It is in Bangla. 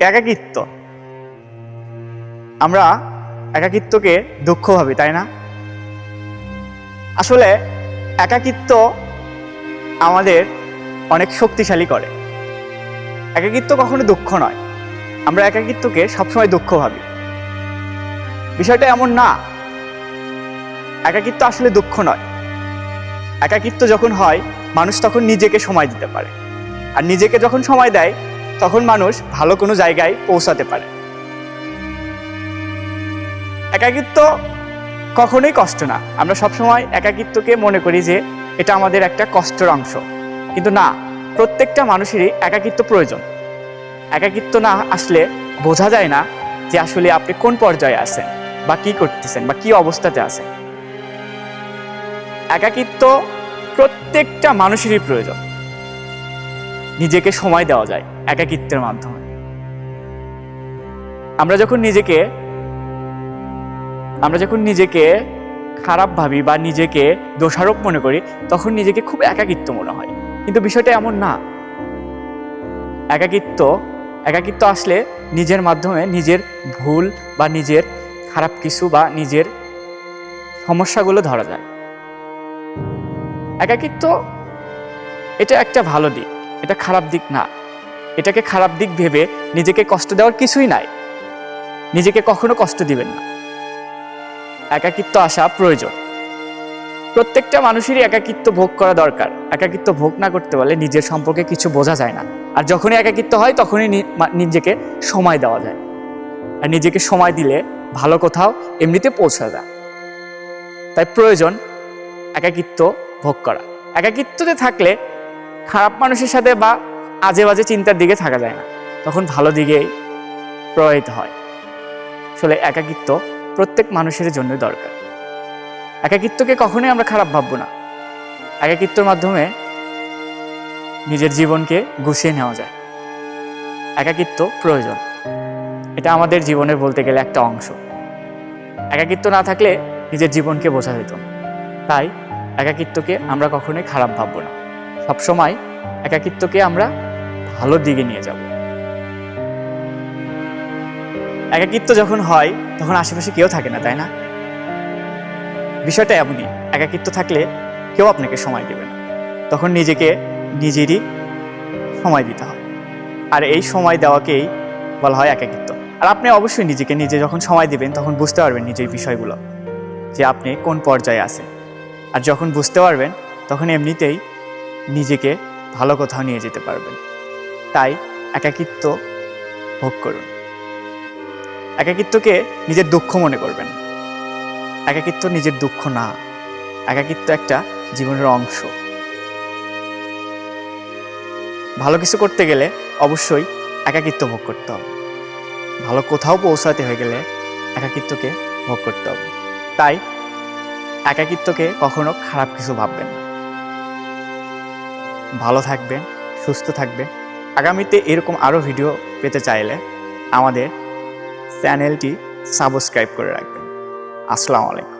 একাকিত্ব। আমরা একাকিত্বকে দুঃখ ভাবি, তাই না? আসলে একাকিত্ব আমাদের অনেক শক্তিশালী করে। একাকিত্ব কখনো দুঃখ নয়। আমরা একাকিত্বকে সবসময় দুঃখ ভাবি। বিষয়টা এমন না। একাকিত্ব আসলে দুঃখ নয়। একাকিত্ব যখন হয়, মানুষ তখন নিজেকে সময় দিতে পারে। আর নিজেকে যখন সময় দেয় তখন মানুষ ভালো কোনো জায়গায় পৌঁছাতে পারে। একাকিত্ব কখনোই কষ্ট না। আমরা সবসময় একাকিত্বকে মনে করি যে এটা আমাদের একটা কষ্টের অংশ। কিন্তু না, প্রত্যেকটা মানুষেরই একাকিত্ব প্রয়োজন। একাকিত্ব না আসলে বোঝা যায় না যে আসলে আপনি কোন পর্যায়ে আছেন বা কি করতেছেন বা কি অবস্থাতে আছেন। একাকিত্ব প্রত্যেকটা মানুষেরই প্রয়োজন। নিজেকে সময় দেওয়া যায়। একাকিত্বের মাধ্যমে। আমরা যখন নিজেকে, আমরা যখন নিজেকে খারাপ ভাবি বা নিজেকে দোষারোপ মনে করি, তখন নিজেকে খুব একাকিত্ব মনে হয়। কিন্তু বিষয়টা এমন না। একাকিত্ব একাকিত্ব আসলে নিজের মাধ্যমে নিজের ভুল বা নিজের খারাপ কিছু বা নিজের সমস্যাগুলো ধরা যায়। একাকিত্ব, এটা একটা ভালো দিক, এটা খারাপ দিক না। এটাকে খারাপ দিক ভেবে নিজেকে কষ্ট দেওয়ার কিছুই নাই। নিজেকে কখনো কষ্ট দিবেন না। একাকিত্ব আসা প্রয়োজন। প্রত্যেকটা মানুষেরই একাকিত্ব ভোগ করা দরকার। একাকিত্ব ভোগ না করতে পারলে নিজের সম্পর্কে কিছু বোঝা যায় না। আর যখনই একাকিত্ব হয়, তখনই নিজেকে সময় দেওয়া যায়। আর নিজেকে সময় দিলে ভালো কোথাও এমনিতে পৌঁছা যায় তাই প্রয়োজন একাকিত্ব ভোগ করা। একাকিত্বতে থাকলে খারাপ মানুষের সাথে বা আজে বাজে চিন্তার দিকে থাকা যায় না। তখন ভালো দিকেই প্রবাহিত হয়। আসলে একাকিত্ব প্রত্যেক মানুষের জন্য দরকার। একাকিত্বকে কখনোই আমরা খারাপ ভাববো না। একাকিত্বর মাধ্যমে নিজের জীবনকে গুছিয়ে নেওয়া যায়। একাকিত্ব প্রয়োজন। এটা আমাদের জীবনের বলতে গেলে একটা অংশ। একাকিত্ব না থাকলে নিজের জীবনকে বোঝা যেত তাই একাকিত্বকে আমরা কখনোই খারাপ ভাববো না। সবসময় একাকিত্বকে আমরা ভালো দিকে নিয়ে যাব। একাকিত্ব যখন হয়, তখন আশেপাশে কেউ থাকে না, তাই না? বিষয়টা এমনই, একাকিত্ব থাকলে কেউ আপনাকে সময় দেবে না। তখন নিজেকে, নিজেরই সময় দিতে হয় আর এই সময় দেওয়াকেই বলা হয় একাকিত্ব। আর আপনি অবশ্যই নিজেকে নিজে যখন সময় দিবেন, তখন বুঝতে পারবেন নিজের বিষয়গুলো, যে আপনি কোন পর্যায়ে আছেন। আর যখন বুঝতে পারবেন, তখন এমনিতেই নিজেকে ভালো কোথাও নিয়ে যেতে পারবেন। তাই একাকিত্ব ভোগ করুন। একাকিত্বকে নিজের দুঃখ মনে করবেন। একাকিত্ব নিজের দুঃখ না। একাকিত্ব একটা জীবনের অংশ। ভালো কিছু করতে গেলে অবশ্যই একাকিত্ব ভোগ করতে হবে। ভালো কোথাও পৌঁছাতে হয়ে গেলে একাকিত্বকে ভোগ করতে হবে। তাই একাকিত্বকে কখনো খারাপ কিছু ভাববেন না। ভালো থাকবেন, সুস্থ থাকবেন। আগামীতে এরকম আরও ভিডিও পেতে চাইলে আমাদের চ্যানেলটি সাবস্ক্রাইব করে রাখবেন। আসসালামু আলাইকুম।